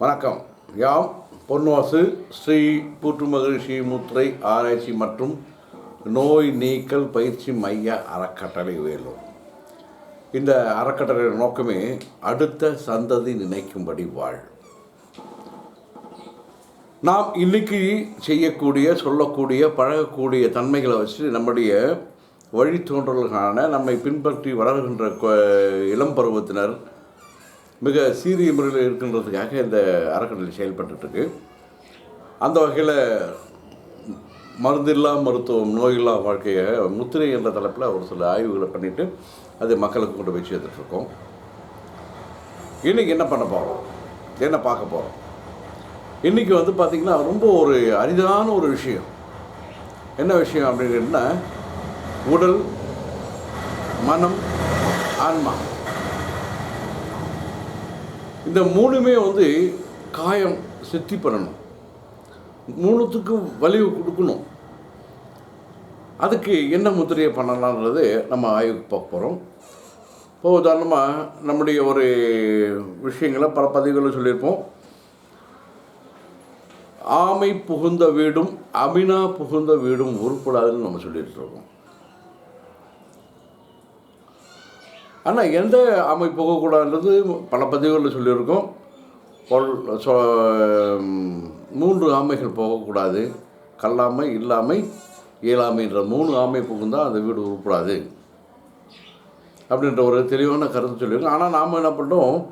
வணக்கம். யாம் பொன்வாசு ஸ்ரீ பூற்று மகிழ்ச்சி முத்திரை ஆராய்ச்சி மற்றும் நோய் நீக்கல் பயிற்சி மைய அறக்கட்டளை வேலும் இந்த அறக்கட்டளையின் நோக்கமே அடுத்த சந்ததி நினைக்கும்படி வாழ். நாம் இன்னைக்கு செய்யக்கூடிய சொல்லக்கூடிய பழகக்கூடிய தன்மைகளை வச்சு நம்முடைய வழித்தோன்றல்களான நம்மை பின்பற்றி வளர்கின்ற இளம் பருவத்தினர் மிக சீரிய முறையில் இருக்கின்றதுக்காக இந்த அறக்கட்டளை செயல்பட்டுருக்கு அந்த வகையில் மருந்தில்லா மருத்துவம் நோயில்லா வாழ்க்கையை முத்திரை என்ற தலைப்பில் ஒரு சில ஆய்வுகளை பண்ணிவிட்டு அது மக்களுக்கு கொண்டு போய் சேர்த்துட்ருக்கோம். இன்றைக்கி என்ன பண்ண போகிறோம் என்ன பார்க்க போகிறோம் இன்றைக்கி வந்து பார்த்திங்கன்னா ரொம்ப ஒரு அரிதான ஒரு விஷயம். என்ன விஷயம் அப்படின்னு கேட்டிங்கன்னா உடல் மனம் ஆன்மா. இந்த மூணுமே வந்து காயம் சித்தி பண்ணணும். மூணுத்துக்கும் வலிவு கொடுக்கணும். அதுக்கு என்ன முத்திரையை பண்ணலான்றது நம்ம ஆய்வுக்கு பார்க்க போகிறோம் இப்போ உதாரணமாக நம்முடைய ஒரு விஷயங்களை பல பதிவுகளில் சொல்லியிருப்போம். ஆமை புகுந்த வீடும் அமினா புகுந்த வீடும் உருப்படாதுன்னு நம்ம சொல்லிகிட்டு இருக்கோம் ஆனால் எந்த ஆமை போகக்கூடாதுன்றது பல பதிவுகளில் சொல்லியிருக்கோம். மூன்று ஆமைகள் போகக்கூடாது. கல்லாமை இல்லாமை இயலாமைன்ற மூணு ஆமை தான் அந்த வீடு உருப்படாது. அப்படின்ற ஒரு தெளிவான கருத்து சொல்லியிருக்கோம். ஆனால் நாம் என்ன பண்ணுறோம்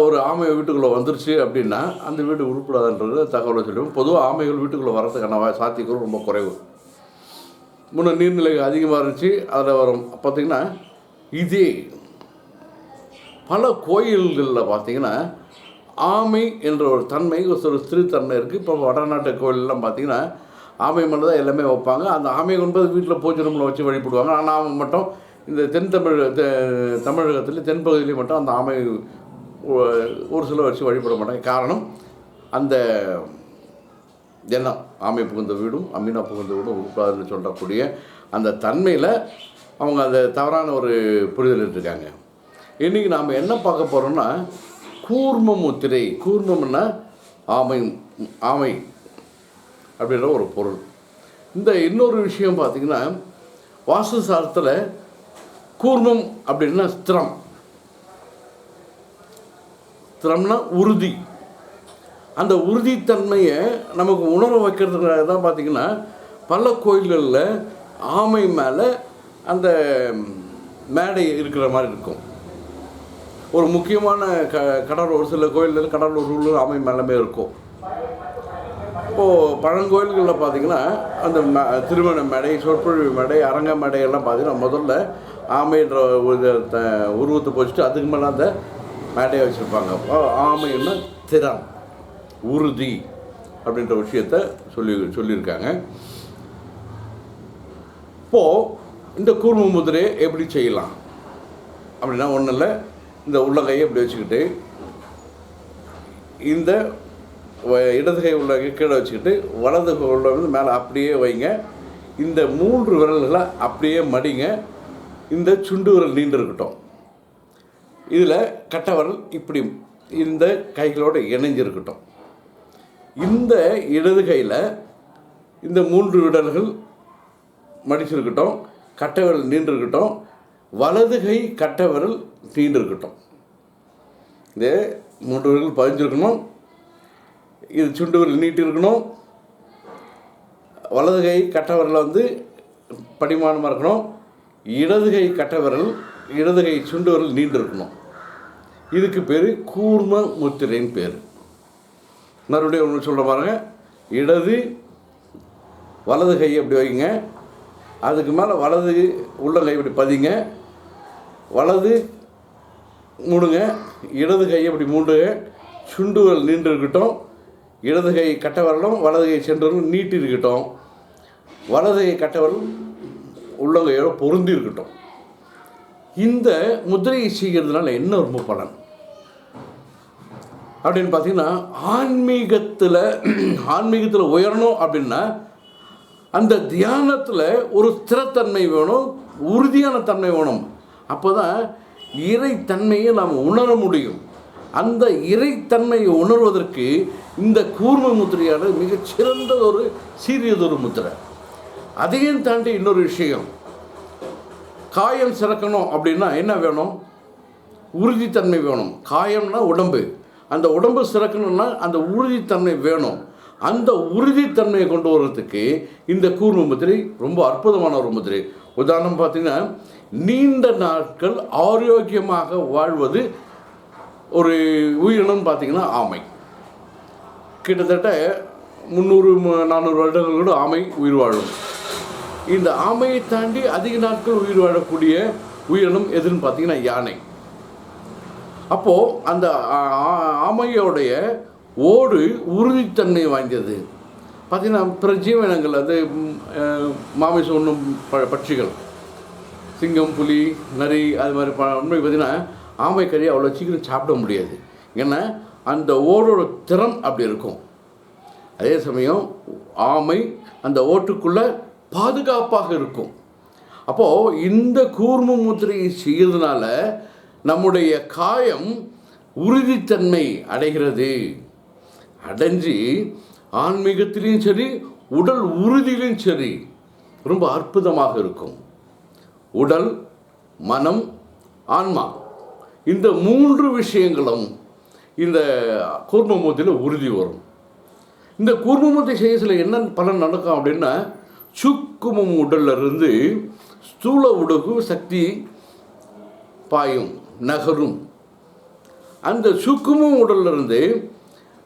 ஒரு ஆமை வீட்டுக்குள்ளே வந்துருச்சு அப்படின்னா அந்த வீடு உருப்படாதுன்றது தகவலை சொல்லுவோம் பொதுவாக ஆமைகள் வீட்டுக்குள்ளே வரதுக்கான வா- சாத்தியக்கூறு ரொம்ப குறைவு. முன்னே நீர்நிலைகள் அதிகமாக இருந்துச்சு அதில் வரும். பார்த்திங்கன்னா இதே பல கோயில்களில் பார்த்தீங்கன்னா ஆமை என்ற ஒரு தன்மை ஒரு திருத்தன்மை இருக்குது இப்போ வடநாட்டு கோயிலெலாம் பார்த்தீங்கன்னா ஆமை மட்டும் தான் எல்லாமே வைப்பாங்க. அந்த ஆமை கொண்டு போய் வீட்டில் பூஜை ரூமில் வச்சு வழிபடுவாங்க. ஆனால் ஆமை மட்டும் இந்த தென் தமிழ் தெ- தமிழகத்தில் தென்பகுதியிலையும் மட்டும் அந்த ஆமை ஒரு சிலர் வச்சு வழிபட மாட்டாங்க. காரணம் அந்த எண்ணம் ஆமை புகுந்த வீடும் அமீனா புகுந்த வீடும் உருப்படாதுன்னு சொல்லக்கூடிய அந்த தன்மையில் அவங்க அந்த தவறான ஒரு புரிதல் இருக்காங்க இன்றைக்கி நாம் என்ன பார்க்க போகிறோம்னா கூர்ம முத்திரை கூர்மம்னா ஆமை ஆமை அப்படின்ற ஒரு பொருள். இந்த இன்னொரு விஷயம் பார்த்திங்கன்னா வாஸ்து சாஸ்திரத்தில் கூர்மம் அப்படின்னா ஸ்திரம். ஸ்திரம்னா உறுதி. அந்த உறுதித்தன்மையை நமக்கு உணர வைக்கிறதுக்காக தான் பார்த்திங்கன்னா பல கோயில்களில் ஆமை மேலே அந்த மேடை இருக்கிற மாதிரி இருக்கும். ஒரு முக்கியமான க கடவுள் ஒரு சில கோயில்கள் கடவுள் உள்ள ஆமை மேலமே இருக்கும். இப்போது பழங்கோயில்களில் பார்த்தீங்கன்னா அந்த மே திருமண மேடை சொற்பொழிவு மேடை அரங்க மேடையெல்லாம் பார்த்தீங்கன்னா முதல்ல ஆமைன்ற ஒரு த- உருவத்தை போச்சுட்டு அதுக்கு மேலே அந்த மேடையை வச்சுருப்பாங்க. அப்போ ஆமைன்னா திறம் உறுதி அப்படின்ற விஷயத்த சொல்லி சொல்லியிருக்காங்க. இப்போது இந்த கூர்ம முதிரையை எப்படி செய்யலாம்? அப்படின்னா ஒன்றும் இல்லை. இந்த உள்ளங்கையை இப்படி வச்சுக்கிட்டு இந்த வ- இடது கை உள்ள கீழே வச்சுக்கிட்டு வலது உள்ள வந்து மேலே அப்படியே வைங்க. இந்த மூன்று விரல்களை அப்படியே மடிங்க. இந்த சுண்டு விரல் நீண்டு இருக்கட்டும். இதில் கட்டை விரல் இப்படி இந்த கைகளோடு இணைஞ்சிருக்கட்டும் இந்த இடது கையில் இந்த மூன்று விரல்கள் மடிச்சிருக்கட்டும். கட்டவிரல் நீண்டிருக்கட்டும் வலது கை கட்டவிரல் நீண்டிருக்கட்டும். இதே மூன்று விரல் பதிஞ்சிருக்கணும். இது சுண்டு விரல் நீட்டி இருக்கணும் வலது கை கட்டை வந்து படிமானமாக இருக்கணும். இடது கை கட்டவிரல் இடது கை சுண்டு விரல் நீண்டு இருக்கணும் இதுக்கு பேர் கூர்ம முத்திரைன்னு பேர். மறுபடியும் ஒன்று சொல்கிற பாருங்கள் இடது வலது கை அப்படி வைங்க. அதுக்கு மேலே வலது உள்ளங்கை இப்படி பதிங்க. வலது மூடுங்க. இடது கையை இப்படி மூடுங்க. சுண்டுகள் நீண்டு இருக்கட்டும். இடது கை கட்ட வரலும் வலது கை சென்றவரும் நீட்டி இருக்கட்டும். வலது கை கட்ட வரலும் உள்ளங்கையோட பொருந்தி இருக்கட்டும். இந்த முதிரையை செய்கிறதுனால என்ன ரொம்ப பலன் அப்படின்னு பார்த்தீங்கன்னா ஆன்மீகத்தில் ஆன்மீகத்தில் உயரணும் அப்படின்னா அந்த தியானத்தில் ஒரு ஸ்திரத்தன்மை வேணும் உறுதியான தன்மை வேணும். அப்போ தான் இறைத்தன்மையை நாம் உணர முடியும். அந்த இறைத்தன்மையை உணர்வதற்கு இந்த கூர்ம முத்திரையானது மிகச்சிறந்த ஒரு சீரியதொரு முத்திரை. அதையும் தாண்டி இன்னொரு விஷயம். காயம் சிறக்கணும் அப்படின்னா என்ன வேணும்? உறுதித்தன்மை வேணும். காயம்னா உடம்பு. அந்த உடம்பு சிறக்கணும்னா அந்த உறுதித்தன்மை வேணும். அந்த உறுதித்தன்மையை கொண்டு வர்றதுக்கு இந்த கூர்ம முதிரை ரொம்ப அற்புதமான ஒரு முதிரை உதாரணம் பார்த்தீங்கன்னா நீண்ட நாட்கள் ஆரோக்கியமாக வாழ்வது ஒரு உயிரினம் பார்த்திங்கன்னா ஆமை. கிட்டத்தட்ட முந்நூறு நானூறு வருடங்கள் கூட ஆமை உயிர் வாழும். இந்த ஆமையை தாண்டி அதிக நாட்கள் உயிர் வாழக்கூடிய உயிரினம் எதுன்னு பார்த்தீங்கன்னா யானை. அப்போது அந்த ஆமையோடைய ஓடு உறுதித்தன்மை வாய்ந்தது. பார்த்தீங்கன்னா பிற ஜீவனங்கள் அது மாமிசம் ஒன்றும் ப பட்சிகள். சிங்கம் புலி நரி அது மாதிரி ப உண்மை பார்த்தீங்கன்னா ஆமை கறி அவ்வளோ சீக்கிரம் சாப்பிட முடியாது. ஏன்னா அந்த ஓடோட திறம் அப்படி இருக்கும். அதே சமயம் ஆமை அந்த ஓட்டுக்குள்ளே பாதுகாப்பாக இருக்கும். அப்போது இந்த கூர்ம முத்திரையை செய்கிறதுனால நம்முடைய காயம் உறுதித்தன்மை அடைகிறது. அடைஞ்சு ஆன்மீகத்திலையும் சரி உடல் உறுதியிலும் சரி ரொம்ப அற்புதமாக இருக்கும். உடல் மனம் ஆன்மா. இந்த மூன்று விஷயங்களும் இந்த கூர்மமூர்த்தியில் உறுதி வரும். இந்த கூர்மமூர்த்தி செய்யசில் என்ன பலன் நடக்கும் அப்படின்னா சுக்குமம் உடல்லிருந்து ஸ்தூல உடகு சக்தி பாயும் நகரும். அந்த சுக்குமம் உடல்லிருந்து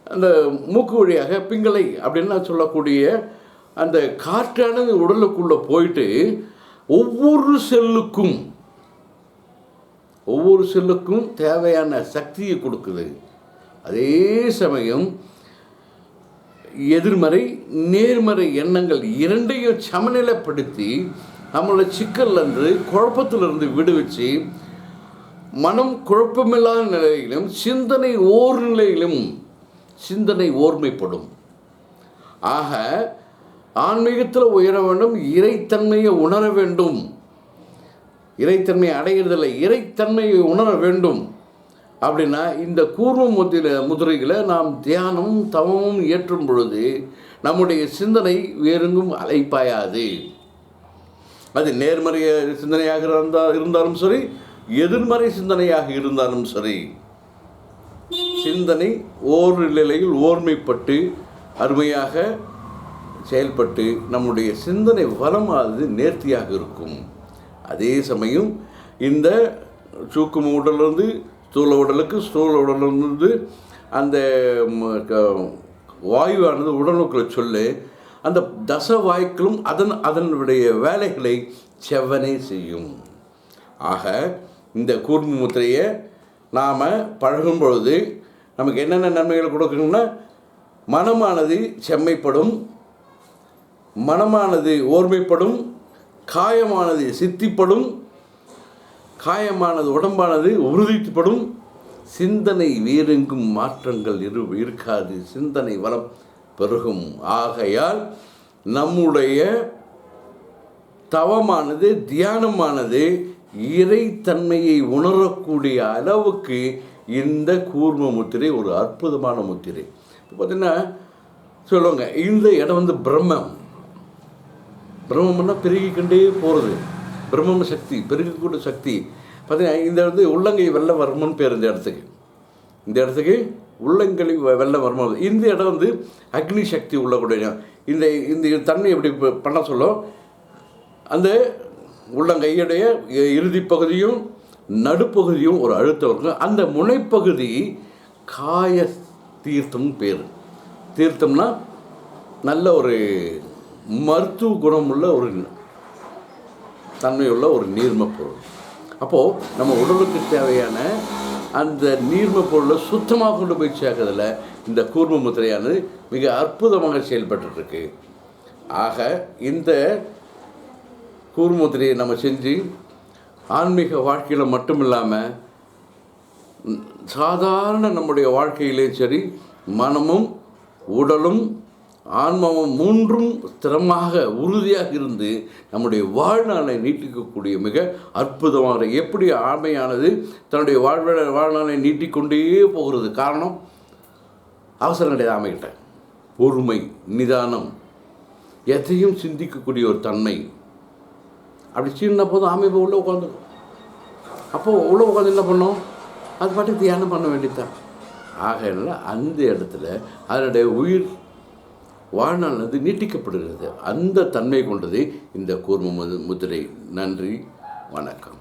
அந்த மூக்கு வழியாக பிங்களை அப்படின்னு சொல்லக்கூடிய அந்த காற்றானது உடலுக்குள்ளே போயிட்டு ஒவ்வொரு செல்லுக்கும் ஒவ்வொரு செல்லுக்கும் தேவையான சக்தியை கொடுக்குது. அதே சமயம் எதிர்மறை நேர்மறை எண்ணங்கள் இரண்டையும் சமநிலைப்படுத்தி நம்மளை சிக்கல்லேருந்து குழப்பத்திலிருந்து விடுவிச்சு மனம் குழப்பமில்லாத நிலையிலும் சிந்தனை ஓர் நிலையிலும் சிந்தனை ஓர்மைப்படும். ஆக ஆன்மீகத்தில் உயர வேண்டும் இறைத்தன்மையை உணர வேண்டும். இறைத்தன்மையை அடைகிறதில்லை இறைத்தன்மையை உணர வேண்டும். அப்படின்னா இந்த கூர்வ முத்திர முதிரைகளை நாம் தியானமும் தவமும் ஏற்றும் பொழுது நம்முடைய சிந்தனை வேறெங்கும் அலைப்பாயாது. அது நேர்மறை சிந்தனையாக இருந்தால் இருந்தாலும் சரி எதிர்மறை சிந்தனையாக இருந்தாலும் சரி. சிந்தனை ஓர் நிலையில் ஓர்மைப்பட்டு அருமையாக செயல்பட்டு நம்முடைய சிந்தனை வளமானது நேர்த்தியாக இருக்கும். அதே சமயம் இந்த சூக்கும உடலிருந்து ஸ்தூல உடலுக்கு ஸ்தூல உடலிருந்து அந்த க- வாயுவானது உடலுக்குள்ள சொல்லு அந்த தச வாய்க்களும் அதன் அதனுடைய வேலைகளை செவ்வனே செய்யும். ஆக இந்த கூர்ம முத்திரையை நாம் பழகும் பொழுது நமக்கு என்னென்ன நன்மைகள் கொடுக்கணும்னா மனமானது செம்மைப்படும் மனமானது ஓர்மைப்படும் காயமானது சித்திப்படும் காயமானது உடம்பானது உறுதிப்படும். சிந்தனை வேறெங்கும் மாற்றங்கள் இரு இருக்காது. சிந்தனை வளம் பெருகும். ஆகையால் நம்முடைய தவமானது தியானமானது இறைத்தன்மையை உணரக்கூடிய அளவுக்கு இந்த கூர்ம முத்திரை ஒரு அற்புதமான முத்திரை. இப்போ பார்த்தீங்கன்னா சொல்லுவாங்க இந்த இடம் வந்து பிரம்மம். பிரம்மம்னா பெருகிக்கொண்டே போகிறது பிரம்மம் சக்தி பெருகக்கூடிய சக்தி. பார்த்தீங்கன்னா இந்த வந்து உள்ளங்கை வெள்ள பேர் இந்த இடத்துக்கு. இந்த இடத்துக்கு உள்ளங்கை வெ- வெள்ள வர்மம் இந்த இடம் வந்து அக்னி சக்தி உள்ளக்கூடிய இந்த இந்த தன்மை எப்படி பண்ண சொல்லும்? அந்த உள்ளங்கையுடைய இ- இறுதி பகுதியும் நடுப்பகுதியும் ஒரு அழுத்தம் இருக்கும். அந்த முனைப்பகுதி காய தீர்த்தம் பேர். தீர்த்தம்னா நல்ல ஒரு மருத்துவ குணமுள்ள ஒரு தன்மையுள்ள ஒரு நீர்ம பொருள். அப்போது நம்ம உடலுக்கு தேவையான அந்த நீர்ம பொருளை சுத்தமாக கொண்டு போய் சேர்க்கறதில் இந்த கூர்ம முத்திரையானது மிக அற்புதமாக செயல்பட்டுருக்கு ஆக இந்த கூர்முத்திரையை நம்ம செஞ்சு ஆன்மீக வாழ்க்கையில் மட்டும் இல்லாமல் சாதாரண நம்முடைய வாழ்க்கையிலேயும் சரி மனமும் உடலும் ஆன்மாவும் மூன்றும் ஸ்திரமாக உறுதியாக இருந்து நம்முடைய வாழ்நாளை நீட்டிக்கக்கூடிய மிக அற்புதமாக எப்படி ஆண்மையானது தன்னுடைய வாழ்வ வாழ்நாளை நீட்டிக்கொண்டே போகிறது காரணம்? அவசரம் கிடையாது ஆமைகிட்ட. பொறுமை நிதானம் எதையும் சிந்திக்கக்கூடிய ஒரு தன்மை அப்படி சின்ன போதும் ஆமை இப்போ உள்ளே உட்காந்துக்கும். அப்போது உள்ளே உட்காந்து என்ன பண்ணோம்? அது பாட்டு தியானம் பண்ண வேண்டியதுதான். ஆகையினால அந்த இடத்துல அதனுடைய உயிர் வாழ்நாள் நீட்டிக்கப்படுகிறது. அந்த தன்மை கொண்டது இந்த கூர்ம முது- முதிரை. நன்றி. வணக்கம்.